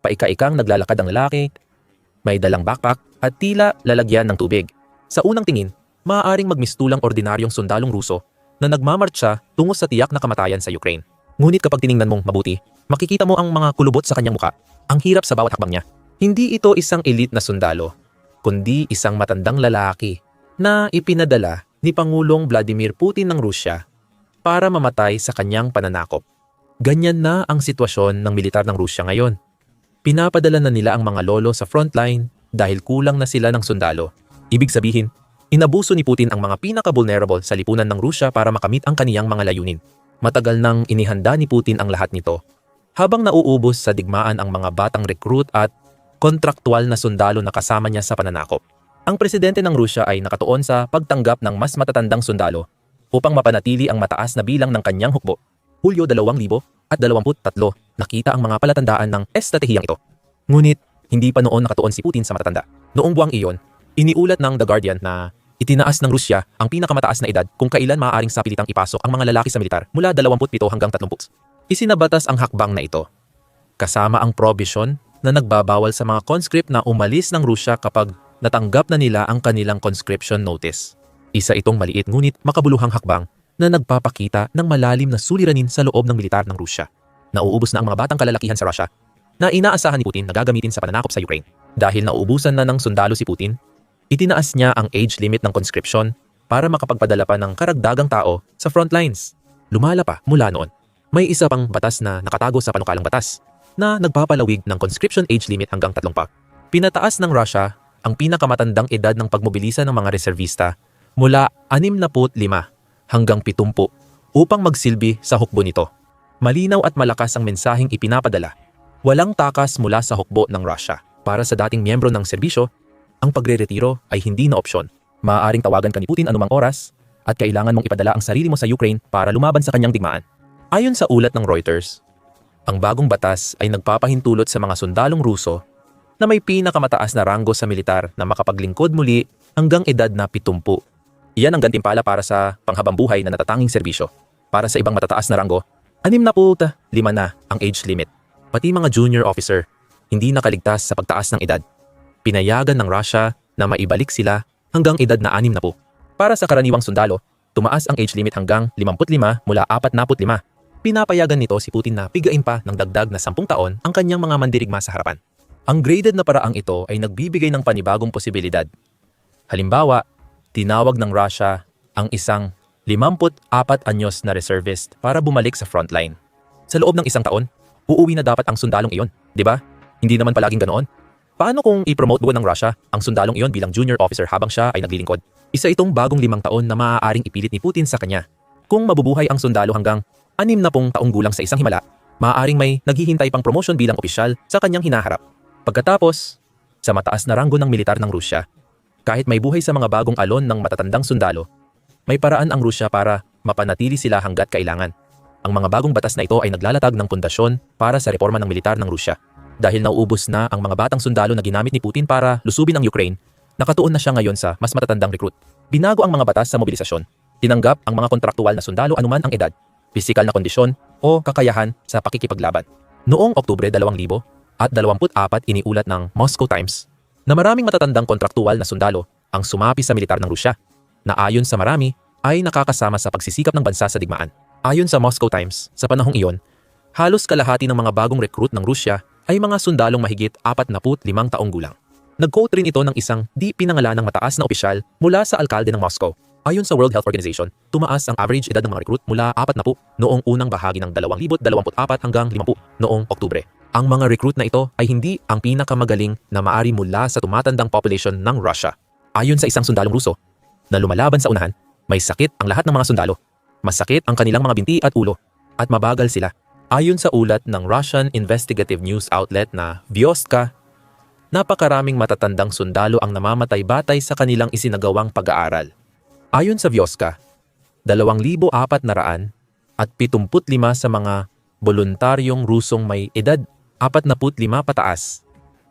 Paika-ikang naglalakad ang lalaki, may dalang backpack at tila lalagyan ng tubig. Sa unang tingin, maaaring magmistulang ordinaryong sundalong Ruso na nagmamarcha tungo sa tiyak na kamatayan sa Ukraine. Ngunit kapag tiningnan mong mabuti, makikita mo ang mga kulubot sa kanyang muka. Ang hirap sa bawat hakbang niya. Hindi ito isang elite na sundalo, kundi isang matandang lalaki na ipinadala ni Pangulong Vladimir Putin ng Rusya para mamatay sa kanyang pananakop. Ganyan na ang sitwasyon ng militar ng Rusya ngayon. Pinapadala na nila ang mga lolo sa frontline dahil kulang na sila ng sundalo. Ibig sabihin, inabuso ni Putin ang mga pinaka-vulnerable sa lipunan ng Rusya para makamit ang kaniyang mga layunin. Matagal nang inihanda ni Putin ang lahat nito. Habang nauubos sa digmaan ang mga batang recruit at kontraktual na sundalo na kasama niya sa pananakop. Ang presidente ng Rusya ay nakatuon sa pagtanggap ng mas matatandang sundalo upang mapanatili ang mataas na bilang ng kanyang hukbo. Hulyo 2023, nakita ang mga palatandaan ng estratehiyang ito. Ngunit, hindi pa noon nakatuon si Putin sa matatanda. Noong buwang iyon, iniulat ng The Guardian na itinaas ng Rusya ang pinakamataas na edad kung kailan maaaring sapilitang ipasok ang mga lalaki sa militar mula 27 hanggang 30. Isinabatas ang hakbang na ito. Kasama ang provision na nagbabawal sa mga conscript na umalis ng Rusya kapag natanggap na nila ang kanilang conscription notice. Isa itong maliit ngunit makabuluhang hakbang na nagpapakita ng malalim na suliranin sa loob ng militar ng Rusya. Nauubos na ang mga batang kalalakihan sa Rusya na inaasahan ni Putin na gagamitin sa pananakop sa Ukraine. Dahil nauubusan na ng sundalo si Putin, itinaas niya ang age limit ng conscription para makapagpadala pa ng karagdagang tao sa front lines. Lumala pa mula noon. May isa pang batas na nakatago sa panukalang batas na nagpapalawig ng conscription age limit hanggang tatlong pa. Pinataas ng Russia ang pinakamatandang edad ng pagmobilisa ng mga reservista mula 65 hanggang 70 upang magsilbi sa hukbo nito. Malinaw at malakas ang mensaheng ipinapadala. Walang takas mula sa hukbo ng Russia. Para sa dating miyembro ng serbisyo, ang pagre-retiro ay hindi na opsyon. Maaaring tawagan ka ni Putin anumang oras at kailangan mong ipadala ang sarili mo sa Ukraine para lumaban sa kanyang digmaan. Ayon sa ulat ng Reuters, ang bagong batas ay nagpapahintulot sa mga sundalong Ruso na may pinakamataas na ranggo sa militar na makapaglingkod muli hanggang edad na 70. Iyan ang gantimpala para sa panghabang buhay na natatanging serbisyo. Para sa ibang matataas na ranggo, anim na puta, lima na ang age limit. Pati mga junior officer, hindi nakaligtas sa pagtaas ng edad. Pinayagan ng Russia na maibalik sila hanggang edad na anim na po. Para sa karaniwang sundalo, tumaas ang age limit hanggang 55 mula 45. Pinapayagan nito si Putin na pigain pa ng dagdag na 10 taon ang kanyang mga mandirigma sa harapan. Ang graded na paraang ito ay nagbibigay ng panibagong posibilidad. Halimbawa, tinawag ng Russia ang isang 54 anyos na reservist para bumalik sa frontline. Sa loob ng isang taon, uuwi na dapat ang sundalong iyon, di ba? Hindi naman palaging ganoon. Paano kung i-promote buwan ng Russia ang sundalong iyon bilang junior officer habang siya ay naglilingkod? Isa itong bagong limang taon na maaaring ipilit ni Putin sa kanya. Kung mabubuhay ang sundalo hanggang anim na pong taong gulang sa isang himala, maaaring may naghihintay pang promotion bilang opisyal sa kanyang hinaharap. Pagkatapos, sa mataas na ranggo ng militar ng Rusya, kahit may buhay sa mga bagong alon ng matatandang sundalo, may paraan ang Rusya para mapanatili sila hanggat kailangan. Ang mga bagong batas na ito ay naglalatag ng pundasyon para sa reforma ng militar ng Rusya. Dahil nauubos na ang mga batang sundalo na ginamit ni Putin para lusubin ang Ukraine, nakatuon na siya ngayon sa mas matatandang recruit. Binago ang mga batas sa mobilisasyon. Tinanggap ang mga kontraktual na sundalo anuman ang edad, pisikal na kondisyon o kakayahan sa pakikipaglaban. Noong Oktubre 2000 at 24 iniulat ng Moscow Times na maraming matatandang kontraktual na sundalo ang sumapi sa militar ng Rusya na ayon sa marami ay nakakasama sa pagsisikap ng bansa sa digmaan. Ayon sa Moscow Times, sa panahong iyon, halos kalahati ng mga bagong recruit ng Rusya ay mga sundalong mahigit 45 taong gulang. Nag-quote rin ito ng isang di pinangalan ng mataas na opisyal mula sa alkalde ng Moscow. Ayon sa World Health Organization, tumaas ang average edad ng mga recruit mula 40 noong unang bahagi ng 2024 hanggang 50 noong Oktubre. Ang mga recruit na ito ay hindi ang pinakamagaling na maari mula sa tumatandang population ng Russia. Ayon sa isang sundalong Ruso, na lumalaban sa unahan, may sakit ang lahat ng mga sundalo. Masakit ang kanilang mga binti at ulo, at mabagal sila. Ayon sa ulat ng Russian investigative news outlet na Vyostka, napakaraming matatandang sundalo ang namamatay batay sa kanilang isinagawang pag-aaral. Ayon sa Vyostka, 2,400 at 75 sa mga voluntaryong Rusong may edad 45 pataas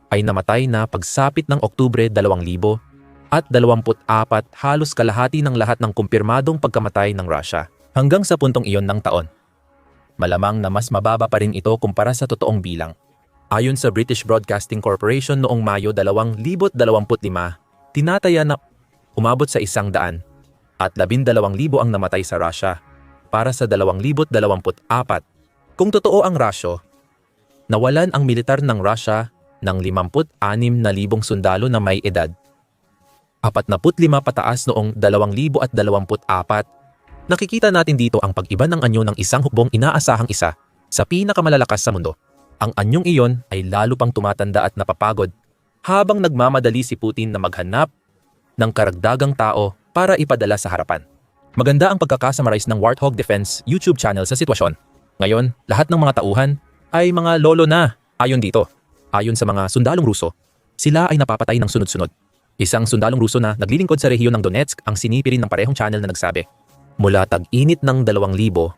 ay namatay na pagsapit ng Oktubre 2000 at 24 halos kalahati ng lahat ng kumpirmadong pagkamatay ng Russia hanggang sa puntong iyon ng taon. Malamang na mas mababa pa rin ito kumpara sa totoong bilang. Ayon sa British Broadcasting Corporation noong Mayo 2025, tinataya na umabot sa isang daan at 12,000 ang namatay sa Russia para sa 2024. Kung totoo ang rasyo, nawalan ang militar ng Russia ng 56,000 sundalo na may edad. 45 pataas noong 2024. Nakikita natin dito ang pag-iba ng anyo ng isang hukbong inaasahang isa sa pinakamalalakas sa mundo. Ang anyong iyon ay lalo pang tumatanda at napapagod habang nagmamadali si Putin na maghanap ng karagdagang tao para ipadala sa harapan. Maganda ang pagkakasummarize ng Warthog Defense YouTube channel sa sitwasyon. Ngayon, lahat ng mga tauhan ay mga lolo na ayon dito. Ayon sa mga sundalong Ruso, sila ay napapatay ng sunod-sunod. Isang sundalong Ruso na naglilingkod sa rehiyon ng Donetsk ang sinipi rin ng parehong channel na nagsabi, Mula tag-init ng 2,000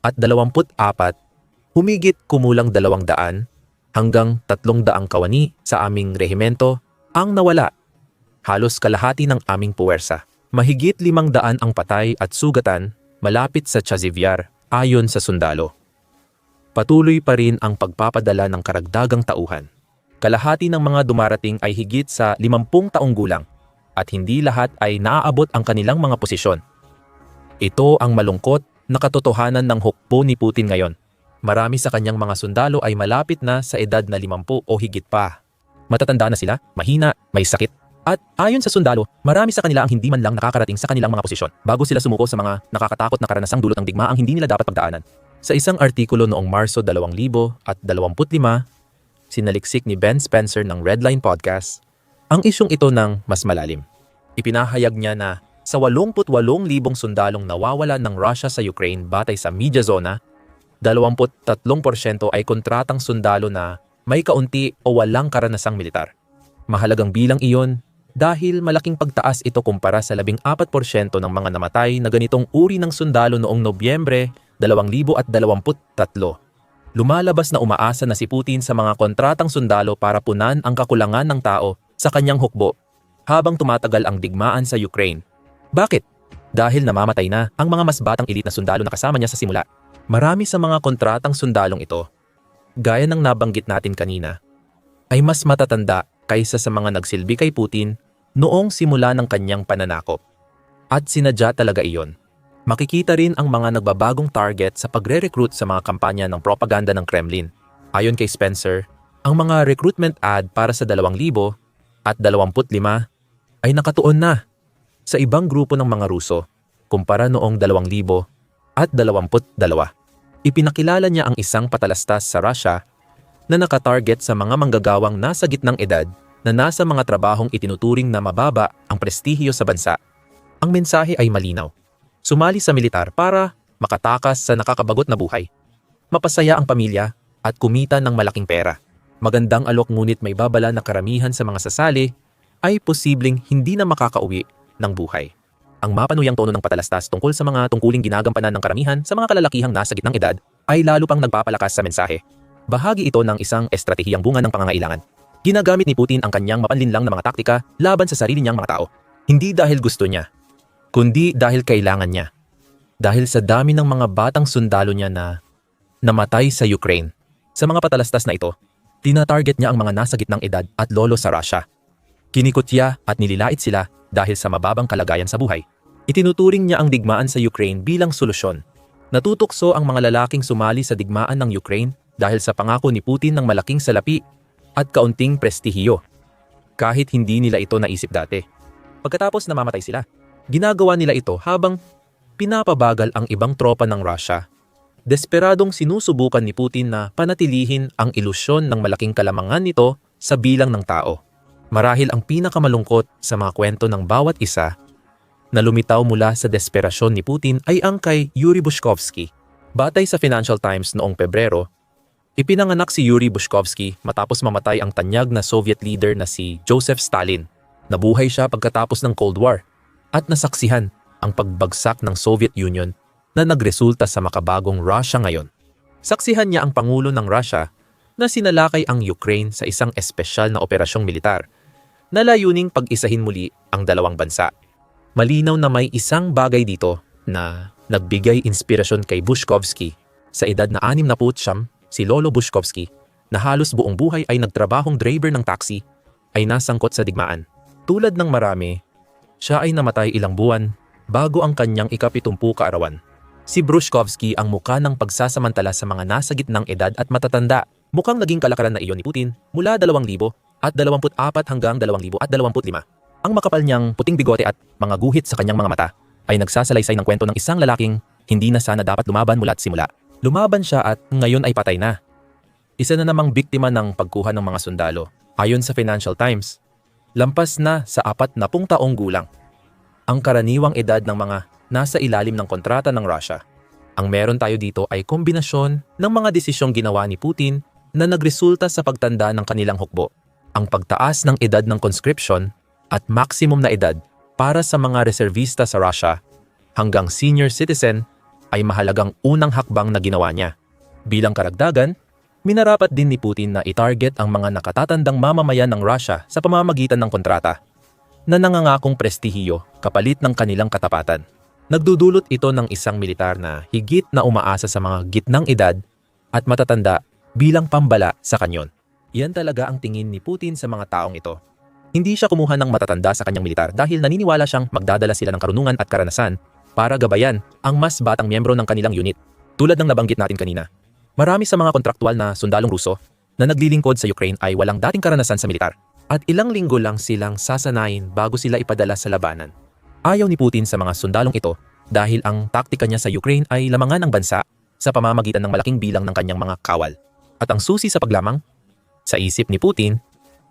at 24, humigit kumulang 200 hanggang 300 kawani sa aming rehimento ang nawala. Halos kalahati ng aming puwersa. Mahigit 500 ang patay at sugatan malapit sa Chazivyar ayon sa sundalo. Patuloy pa rin ang pagpapadala ng karagdagang tauhan. Kalahati ng mga dumarating ay higit sa 50 taong gulang at hindi lahat ay naaabot ang kanilang mga posisyon. Ito ang malungkot na katotohanan ng hukbo ni Putin ngayon. Marami sa kanyang mga sundalo ay malapit na sa edad na 50 o higit pa. Matatanda na sila, mahina, may sakit. At ayon sa sundalo, marami sa kanila ang hindi man lang nakakarating sa kanilang mga posisyon bago sila sumuko sa mga nakakatakot na karanasang dulot ng digma ang hindi nila dapat pagdaanan. Sa isang artikulo noong Marso 2025, sinaliksik ni Ben Spencer ng Redline Podcast ang isyong ito ng mas malalim. Ipinahayag niya na sa 88,000 sundalong nawawala ng Russia sa Ukraine batay sa media zona, 23% ay kontratang sundalo na may kaunti o walang karanasang militar. Mahalagang bilang iyon dahil malaking pagtaas ito kumpara sa 14% ng mga namatay na ganitong uri ng sundalo noong Nobyembre 2023. Lumalabas na umaasa na si Putin sa mga kontratang sundalo para punan ang kakulangan ng tao sa kanyang hukbo habang tumatagal ang digmaan sa Ukraine. Bakit? Dahil namamatay na ang mga mas batang elit na sundalo na kasama niya sa simula. Marami sa mga kontratang sundalong ito, gaya ng nabanggit natin kanina, ay mas matatanda kaysa sa mga nagsilbi kay Putin noong simula ng kanyang pananakop. At sinadya talaga iyon Makikita rin ang mga nagbabagong target sa pagre-recruit sa mga kampanya ng propaganda ng Kremlin. Ayon kay Spencer, ang mga recruitment ad para sa 2,000 at 25 ay nakatuon na sa ibang grupo ng mga Ruso kumpara noong 2,000 at 22. Ipinakilala niya ang isang patalastas sa Russia na nakatarget sa mga manggagawang nasa gitnang edad na nasa mga trabahong itinuturing na mababa ang prestihiyo sa bansa. Ang mensahe ay malinaw sumali sa militar para makatakas sa nakakabagot na buhay. Mapasaya ang pamilya at kumita ng malaking pera. Magandang alok ngunit may babala na karamihan sa mga sasali ay posibleng hindi na makakauwi ng buhay. Ang mapanuyang tono ng patalastas tungkol sa mga tungkuling ginagampanan ng karamihan sa mga kalalakihang nasa gitnang edad ay lalo pang nagpapalakas sa mensahe. Bahagi ito ng isang estratehiyang bunga ng pangangailangan. Ginagamit ni Putin ang kanyang mapanlinlang na mga taktika laban sa sarili niyang mga tao. Hindi dahil gusto niya, kundi dahil kailangan niya. Dahil sa dami ng mga batang sundalo niya na namatay sa Ukraine. Sa mga patalastas na ito, tinatarget niya ang mga nasa gitnang edad at lolo sa Russia. Kinikutya at nililait sila dahil sa mababang kalagayan sa buhay. Itinuturing niya ang digmaan sa Ukraine bilang solusyon. Natutukso ang mga lalaking sumali sa digmaan ng Ukraine dahil sa pangako ni Putin ng malaking salapi at kaunting prestihiyo. Kahit hindi nila ito naisip dati. Pagkatapos namamatay sila, Ginagawa nila ito habang pinapabagal ang ibang tropa ng Russia. Desperadong sinusubukan ni Putin na panatilihin ang ilusyon ng malaking kalamangan nito sa bilang ng tao. Marahil ang pinakamalungkot sa mga kwento ng bawat isa na lumitaw mula sa desperasyon ni Putin ay ang kay Yuri Bushkovsky. Batay sa Financial Times noong Pebrero, ipinanganak si Yuri Bushkovsky matapos mamatay ang tanyag na Soviet leader na si Joseph Stalin. Nabuhay siya pagkatapos ng Cold War at nasaksihan ang pagbagsak ng Soviet Union na nagresulta sa makabagong Russia ngayon. Saksihan niya ang Pangulo ng Russia na sinalakay ang Ukraine sa isang espesyal na operasyong militar na layuning pag-isahin muli ang dalawang bansa. Malinaw na may isang bagay dito na nagbigay inspirasyon kay Bushkovsky sa edad na 60 si Lolo Bushkovsky na halos buong buhay ay nagtrabahong driver ng taxi, ay nasangkot sa digmaan. Tulad ng marami, siya ay namatay ilang buwan bago ang kanyang ikapitumpu kaarawan. Si Brushkovsky ang muka ng pagsasamantala sa mga nasa gitnang edad at matatanda. Mukhang naging kalakaran na iyon ni Putin mula 2,000 at 24 hanggang 2025. Ang makapal niyang puting bigote at mga guhit sa kanyang mga mata ay nagsasalaysay ng kwento ng isang lalaking hindi na sana dapat lumaban mula't simula. Lumaban siya at ngayon ay patay na. Isa na namang biktima ng pagkuha ng mga sundalo. Ayon sa Financial Times, lampas na sa apat na pung taong gulang. Ang karaniwang edad ng mga nasa ilalim ng kontrata ng Russia. Ang meron tayo dito ay kombinasyon ng mga desisyong ginawa ni Putin na nagresulta sa pagtanda ng kanilang hukbo. Ang pagtaas ng edad ng conscription at maximum na edad para sa mga reservista sa Russia hanggang senior citizen ay mahalagang unang hakbang na ginawa niya. Bilang karagdagan, minarapat din ni Putin na itarget ang mga nakatatandang mamamayan ng Russia sa pamamagitan ng kontrata na nangangakong prestihiyo kapalit ng kanilang katapatan. Nagdudulot ito ng isang militar na higit na umaasa sa mga gitnang edad at matatanda bilang pambala sa kanyon. Yan talaga ang tingin ni Putin sa mga taong ito. Hindi siya kumuha ng matatanda sa kanyang militar dahil naniniwala siyang magdadala sila ng karunungan at karanasan para gabayan ang mas batang miyembro ng kanilang unit. Tulad ng nabanggit natin kanina, Marami sa mga kontraktual na sundalong Ruso na naglilingkod sa Ukraine ay walang dating karanasan sa militar at ilang linggo lang silang sasanayin bago sila ipadala sa labanan. Ayaw ni Putin sa mga sundalong ito dahil ang taktika niya sa Ukraine ay lamangan ng bansa sa pamamagitan ng malaking bilang ng kanyang mga kawal. At ang susi sa paglamang, sa isip ni Putin,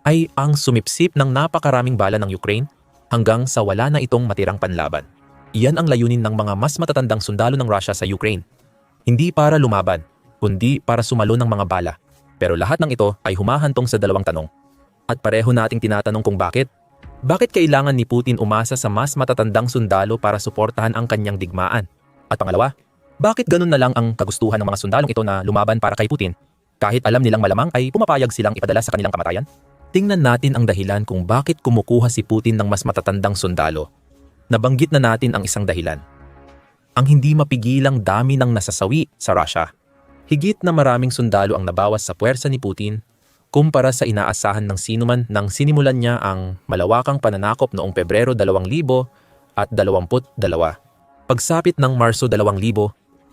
ay ang sumipsip ng napakaraming bala ng Ukraine hanggang sa wala na itong matirang panlaban. Iyan ang layunin ng mga mas matatandang sundalo ng Russia sa Ukraine. Hindi para lumaban, kundi para sumalo ng mga bala. Pero lahat ng ito ay humahantong sa dalawang tanong. At pareho nating tinatanong kung bakit. Bakit kailangan ni Putin umasa sa mas matatandang sundalo para suportahan ang kanyang digmaan? At pangalawa, bakit ganun na lang ang kagustuhan ng mga sundalong ito na lumaban para kay Putin? Kahit alam nilang malamang ay pumapayag silang ipadala sa kanilang kamatayan? Tingnan natin ang dahilan kung bakit kumukuha si Putin ng mas matatandang sundalo. Nabanggit na natin ang isang dahilan. Ang hindi mapigilang dami ng nasasawi sa Russia. Higit na maraming sundalo ang nabawas sa puwersa ni Putin kumpara sa inaasahan ng sinuman nang sinimulan niya ang malawakang pananakop noong Pebrero 2000 at 22. Pagsapit ng Marso 2000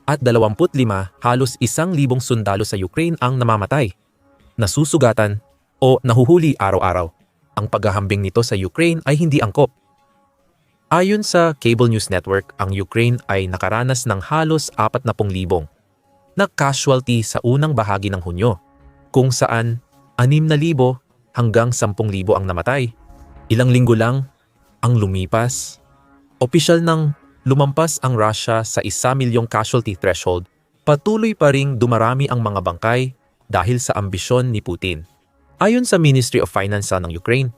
at 25, halos isang libong sundalo sa Ukraine ang namamatay, nasusugatan o nahuhuli araw-araw. Ang paghahambing nito sa Ukraine ay hindi angkop. Ayon sa Cable News Network, ang Ukraine ay nakaranas ng halos 40,000 na casualty sa unang bahagi ng Hunyo, kung saan 6,000 hanggang 10,000 ang namatay. Ilang linggo lang ang lumipas. Opisyal nang lumampas ang Russia sa 1 milyong casualty threshold, patuloy pa ring dumarami ang mga bangkay dahil sa ambisyon ni Putin. Ayon sa Ministry of Finance ng Ukraine,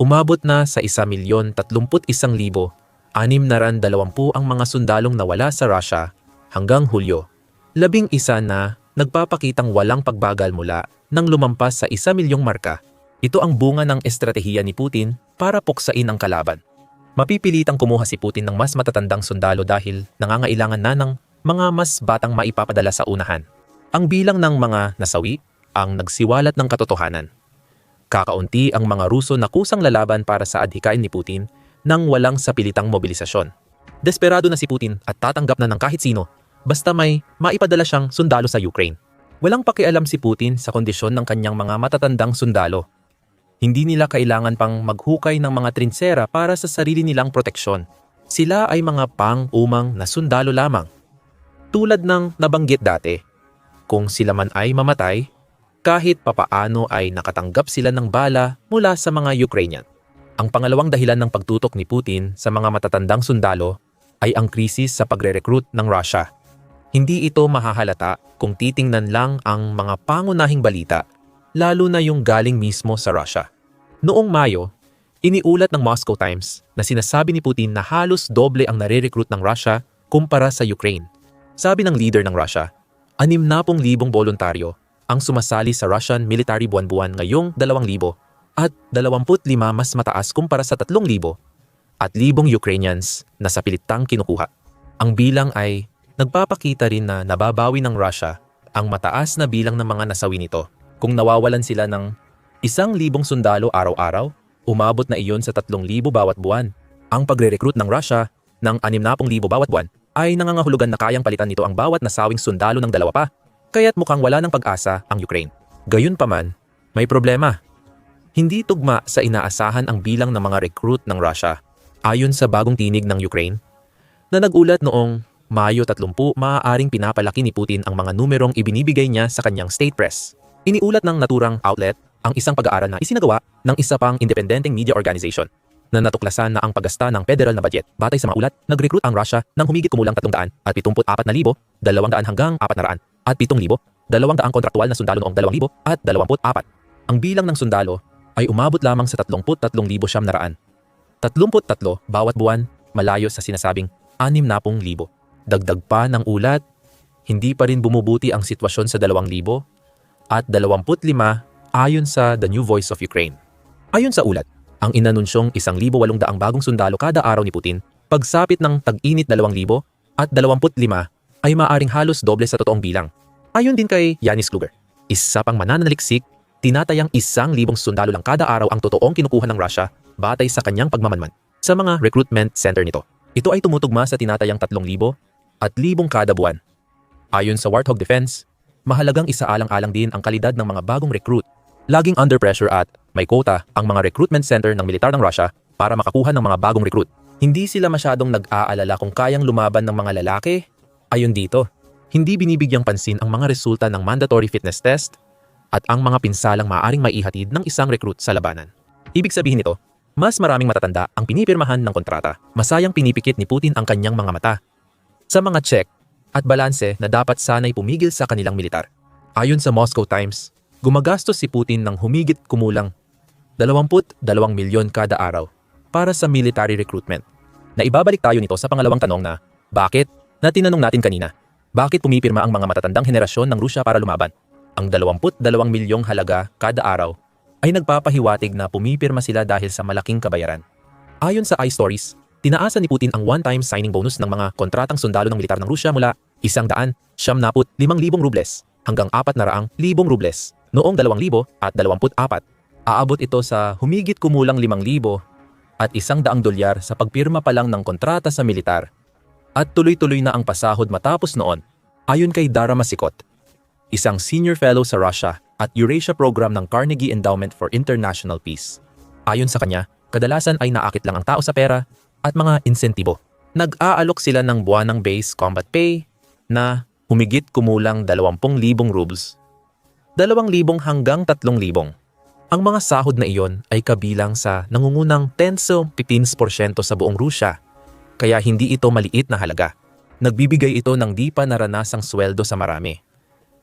umabot na sa 1 milyon 31 libo, anim na ran 20 ang mga sundalong nawala sa Russia hanggang Hulyo labing isa na nagpapakitang walang pagbagal mula nang lumampas sa isa milyong marka. Ito ang bunga ng estratehiya ni Putin para puksain ang kalaban. Mapipilitang kumuha si Putin ng mas matatandang sundalo dahil nangangailangan na ng mga mas batang maipapadala sa unahan. Ang bilang ng mga nasawi ang nagsiwalat ng katotohanan. Kakaunti ang mga Ruso na kusang lalaban para sa adhikain ni Putin nang walang sapilitang mobilisasyon. Desperado na si Putin at tatanggap na ng kahit sino basta may maipadala siyang sundalo sa Ukraine. Walang pakialam si Putin sa kondisyon ng kanyang mga matatandang sundalo. Hindi nila kailangan pang maghukay ng mga trinsera para sa sarili nilang proteksyon. Sila ay mga pang-umang na sundalo lamang. Tulad ng nabanggit dati, kung sila man ay mamatay, kahit papaano ay nakatanggap sila ng bala mula sa mga Ukrainian. Ang pangalawang dahilan ng pagtutok ni Putin sa mga matatandang sundalo ay ang krisis sa pagre-recruit ng Russia. Hindi ito mahahalata kung titingnan lang ang mga pangunahing balita, lalo na yung galing mismo sa Russia. Noong Mayo, iniulat ng Moscow Times na sinasabi ni Putin na halos doble ang nare-recruit ng Russia kumpara sa Ukraine. Sabi ng leader ng Russia, 60,000 voluntaryo ang sumasali sa Russian military buwan-buwan ngayong 2,000 at 25 mas mataas kumpara sa 3,000 at libong Ukrainians na sa pilitang kinukuha. Ang bilang ay nagpapakita rin na nababawi ng Russia ang mataas na bilang ng mga nasawi nito. Kung nawawalan sila ng isang libong sundalo araw-araw, umabot na iyon sa tatlong libo bawat buwan. Ang pagre-recruit ng Russia ng 60,000 bawat buwan ay nangangahulugan na kayang palitan nito ang bawat nasawing sundalo ng dalawa pa, kaya't mukhang wala ng pag-asa ang Ukraine. Gayunpaman, may problema. Hindi tugma sa inaasahan ang bilang ng mga recruit ng Russia. Ayon sa bagong tinig ng Ukraine, na nagulat noong Mayo 30, maaaring pinapalaki ni Putin ang mga numerong ibinibigay niya sa kanyang state press. Iniulat ng naturang outlet ang isang pag-aaral na isinagawa ng isa pang independenteng media organization na natuklasan na ang paggasta ng federal na budget. Batay sa mga ulat, nag-recruit ang Russia ng humigit kumulang 300 at 74,000, 200 hanggang 400 at 7,000, 200 kontraktual na sundalo noong 2,000 at 24. Ang bilang ng sundalo ay umabot lamang sa 33,000 siyam naraan. 33 bawat buwan malayo sa sinasabing 60,000. Dagdag pa ng ulat, hindi pa rin bumubuti ang sitwasyon sa 2,000 at 25 ayon sa The New Voice of Ukraine. Ayon sa ulat, ang inanunsyong 1,800 bagong sundalo kada araw ni Putin, pagsapit ng tag-init 2,000 at 25 ay maaring halos doble sa totoong bilang. Ayon din kay Yanis Kluger, isa pang mananaliksik, tinatayang 1,000 sundalo lang kada araw ang totoong kinukuha ng Russia batay sa kanyang pagmamanman sa mga recruitment center nito. Ito ay tumutugma sa tinatayang 3,000 at 1,000 kada buwan. Ayon sa Warthog Defense, mahalagang isaalang-alang din ang kalidad ng mga bagong recruit. Laging under pressure at may quota ang mga recruitment center ng militar ng Russia para makakuha ng mga bagong recruit. Hindi sila masyadong nag-aalala kung kayang lumaban ng mga lalaki. Ayon dito, hindi binibigyang pansin ang mga resulta ng mandatory fitness test at ang mga pinsalang maaring maihatid ng isang recruit sa labanan. Ibig sabihin nito, mas maraming matatanda ang pinipirmahan ng kontrata. Masayang pinipikit ni Putin ang kanyang mga mata sa mga check at balanse na dapat sanay pumigil sa kanilang militar. Ayon sa Moscow Times, gumagastos si Putin ng humigit kumulang 22 milyon kada araw para sa military recruitment. Na ibabalik tayo nito sa pangalawang tanong na, bakit? Na tinanong natin kanina, bakit pumipirma ang mga matatandang henerasyon ng Rusya para lumaban? Ang 22 milyong halaga kada araw ay nagpapahiwatig na pumipirma sila dahil sa malaking kabayaran. Ayon sa iStories, tinaasan ni Putin ang one-time signing bonus ng mga kontratang sundalo ng militar ng Rusya mula 100, 5,000 rubles hanggang 400,000 rubles noong 2000 at 24. Aabot ito sa humigit kumulang 5,000 at isang daang dolyar sa pagpirma pa lang ng kontrata sa militar. At tuloy-tuloy na ang pasahod matapos noon, ayon kay Dara Masikot, isang senior fellow sa Russia at Eurasia program ng Carnegie Endowment for International Peace. Ayon sa kanya, kadalasan ay naakit lang ang tao sa pera at mga insentibo. Nag-aalok sila ng buwanang base combat pay na humigit kumulang 20,000 rubles. 2,000 hanggang 3,000. Ang mga sahod na iyon ay kabilang sa nangungunang 10 to 15% sa buong Rusya, kaya hindi ito maliit na halaga. Nagbibigay ito ng di pa naranasang sweldo sa marami.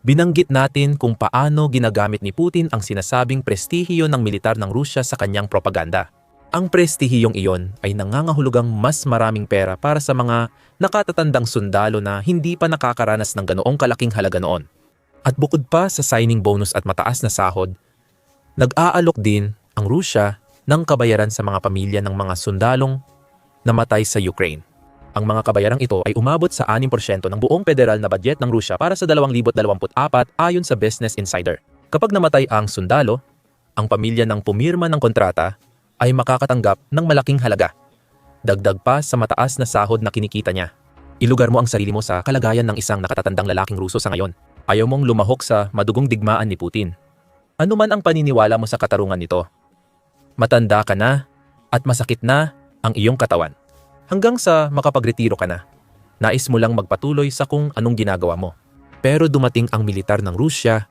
Binanggit natin kung paano ginagamit ni Putin ang sinasabing prestihiyo ng militar ng Rusya sa kanyang propaganda. Ang prestihiyong iyon ay nangangahulugang mas maraming pera para sa mga nakatatandang sundalo na hindi pa nakakaranas ng ganoong kalaking halaga noon. At bukod pa sa signing bonus at mataas na sahod, nag-aalok din ang Rusya ng kabayaran sa mga pamilya ng mga sundalong namatay sa Ukraine. Ang mga kabayarang ito ay umabot sa 6% ng buong federal na budget ng Rusya para sa 2024 ayon sa Business Insider. Kapag namatay ang sundalo, ang pamilya ng pumirma ng kontrata ay makakatanggap ng malaking halaga. Dagdag pa sa mataas na sahod na kinikita niya. Ilugar mo ang sarili mo sa kalagayan ng isang nakatatandang lalaking Ruso sa ngayon. Ayaw mong lumahok sa madugong digmaan ni Putin. Ano man ang paniniwala mo sa katarungan nito. Matanda ka na at masakit na ang iyong katawan hanggang sa makapagretiro ka na. Nais mo lang magpatuloy sa kung anong ginagawa mo. Pero dumating ang militar ng Rusya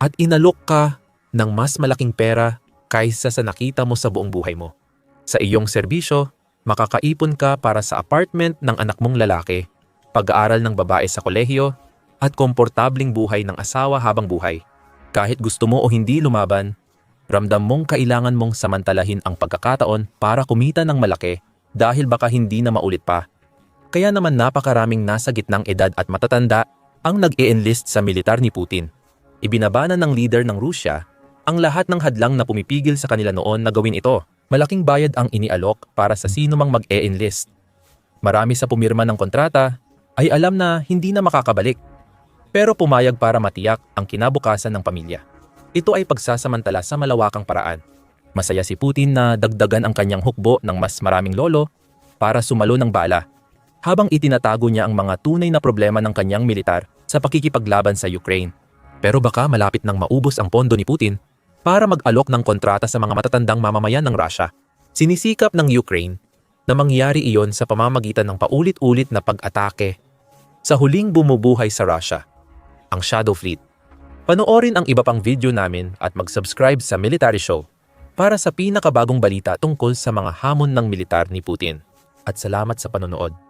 at inalok ka ng mas malaking pera kaysa sa nakita mo sa buong buhay mo. Sa iyong serbisyo, makakaipon ka para sa apartment ng anak mong lalaki, pag-aaral ng babae sa kolehiyo, at komportabling buhay ng asawa habang buhay. Kahit gusto mo o hindi lumaban, ramdam mong kailangan mong samantalahin ang pagkakataon para kumita ng malaki dahil baka hindi na maulit pa. Kaya naman napakaraming nasa gitnang edad at matatanda ang nag-e-enlist sa militar ni Putin. Ibinabana ng leader ng Rusya ang lahat ng hadlang na pumipigil sa kanila noon na gawin ito. Malaking bayad ang inialok para sa sino mang mag-e-enlist. Marami sa pumirma ng kontrata ay alam na hindi na makakabalik pero pumayag para matiyak ang kinabukasan ng pamilya. ito ay pagsasamantala sa malawakang paraan. Masaya si Putin na dagdagan ang kanyang hukbo ng mas maraming lolo para sumalo ng bala, habang itinatago niya ang mga tunay na problema ng kanyang militar sa pakikipaglaban sa Ukraine. Pero baka malapit nang maubos ang pondo ni Putin para mag-alok ng kontrata sa mga matatandang mamamayan ng Russia. Sinisikap ng Ukraine na mangyari iyon sa pamamagitan ng paulit-ulit na pag-atake sa huling bumubuhay sa Russia, ang Shadow Fleet. Panoorin ang iba pang video namin at mag-subscribe sa Military Show para sa pinakabagong balita tungkol sa mga hamon ng militar ni Putin. At salamat sa panonood.